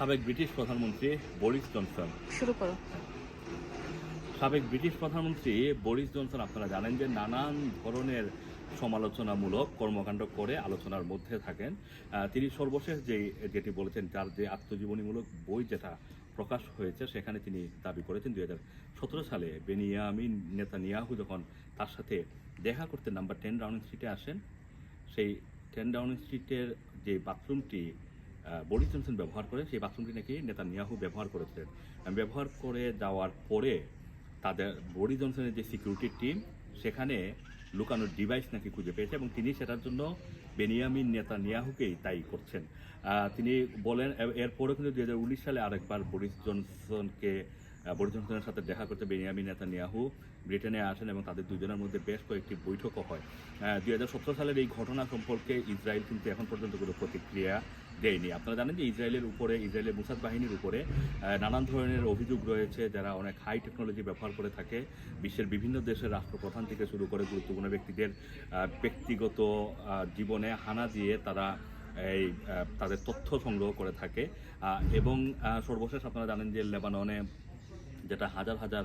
সাবেক ব্রিটিশ প্রধানমন্ত্রী Boris Johnson. শুরু করো। সাবেক ব্রিটিশ প্রধানমন্ত্রী বরিস জনসন আপনারা জানেন যে নানান ধরনের সমালোচনামূলক কর্মকাণ্ড করে আলোচনার মধ্যে থাকেন। তিনি সর্বশেষ যে যেটি বলেছেন তার যে আত্মজীবনীমূলক বই যেটা প্রকাশ হয়েছে সেখানে তিনি দাবি করেছেন দুই সতেরো সালে বেনিয়ামিন নেতানিয়াহু যখন তার সাথে দেখা করতে নাম্বার টেন ডাউনিং স্ট্রিটে আসেন সেই টেন ডাউনিং স্ট্রিটের যে বাথরুমটি বরিস জনসন ব্যবহার করে, সেই বাথরুমটি নাকি নেতানিয়াহু ব্যবহার করেছিলেন। ব্যবহার করে যাওয়ার পরে তাদের বরিস জনসনের যে সিকিউরিটি টিম সেখানে লুকানোর ডিভাইস নাকি খুঁজে পেয়েছে এবং তিনি সেটার জন্য বেনিয়ামিন নেতা নিয়াহুকেই তাই করছেন তিনি বলেন এরপরে এরপরেও কিন্তু দু হাজার উনিশ সালে আরেকবার বরিস জনসনকে বরিস জনসনের সাথে দেখা করতে বেনিয়ামিন, নেতানিয়াহু, ব্রিটেনে আসেন এবং তাদের দুজনের মধ্যে বেশ কয়েকটি বৈঠকও হয়। দুই হাজার সতেরো সালের এই ঘটনা সম্পর্কে ইসরায়েল কিন্তু এখন পর্যন্ত কোনো প্রতিক্রিয়া দেয়নি। আপনারা জানেন যে ইসরায়েলের উপরে, ইসরায়েলের মুসাদ বাহিনীর উপরে নানান ধরনের অভিযোগ রয়েছে, যারা অনেক হাই টেকনোলজি ব্যবহার করে থাকে। বিশ্বের বিভিন্ন দেশের রাষ্ট্রপ্রধান থেকে শুরু করে গুরুত্বপূর্ণ ব্যক্তিদের ব্যক্তিগত জীবনে হানা দিয়ে তারা এই তাদের তথ্য সংগ্রহ করে থাকে। এবং সর্বশেষ আপনারা জানেন যে লেবাননে যেটা হাজার হাজার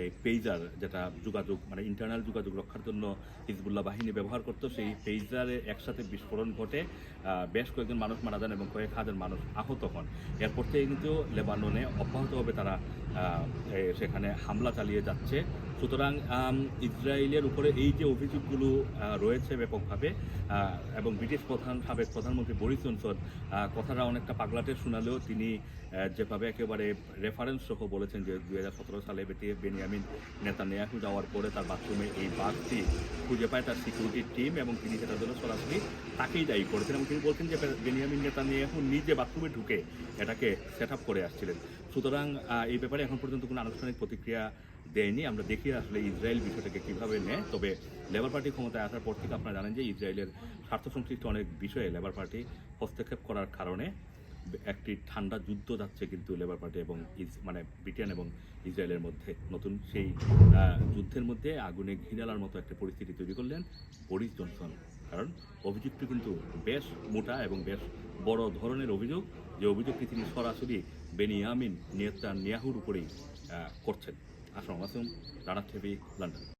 এই পেইজার যেটা যোগাযোগ মানে ইন্টারনাল যোগাযোগ রক্ষার জন্য হিজবুল্লাহ বাহিনী ব্যবহার করত সেই পেইজারে একসাথে বিস্ফোরণ ঘটে বেশ কয়েকজন মানুষ মারা যান এবং কয়েক হাজার মানুষ আহত হন। এরপর থেকে কিন্তু লেবাননে অব্যাহতভাবে তারা সেখানে হামলা চালিয়ে যাচ্ছে। সুতরাং ইসরায়েলের উপরে এই যে অভিযোগগুলো রয়েছে ব্যাপকভাবে এবং ব্রিটিশ প্রধান, সাবেক প্রধানমন্ত্রী বরিস জনসন কথাটা অনেকটা পাগলাটে শোনালেও তিনি যেভাবে একেবারে রেফারেন্স সহ বলেছেন যে দু হাজার সতেরো সালে বেটি বেনিয়ামিন নেতা নেয়াহু যাওয়ার পরে তার বাথরুমে এই বাঘটি খুঁজে পায় তার সিকিউরিটি টিম এবং তিনি সেটার জন্য সরাসরি তাকেই দায়ী করেছেন এবং তিনি বলছেন যে বেনিয়ামিন নেতা নেয়াহু নিজে বাথরুমে ঢুকে এটাকে সেট আপ করে আসছিলেন। সুতরাং এই ব্যাপারে এখন পর্যন্ত কোনো আনুষ্ঠানিক প্রতিক্রিয়া দেয়নি। আমরা দেখি আসলে ইসরায়েল বিষয়টাকে কীভাবে নেয়। তবে লেবার পার্টি ক্ষমতায় আসার পর থেকে আপনারা জানেন যে ইসরায়েলের স্বার্থ সংশ্লিষ্ট অনেক বিষয়ে লেবার পার্টি হস্তক্ষেপ করার কারণে একটি ঠান্ডা যুদ্ধ যাচ্ছে কিন্তু লেবার পার্টি এবং মানে ব্রিটেন এবং ইসরায়েলের মধ্যে। নতুন সেই যুদ্ধের মধ্যে আগুনে ঘিরালার মতো একটা পরিস্থিতি তৈরি করলেন বরিস জনসন। কারণ অভিযোগটি কিন্তু বেশ মোটা এবং বেশ বড় ধরনের অভিযোগ। যে অভিযোগটি তিনি সরাসরি বেনিয়ামিন নেতা নিয়াহুর উপরেই করছেন। Akram Rasim, Ranak TV, London.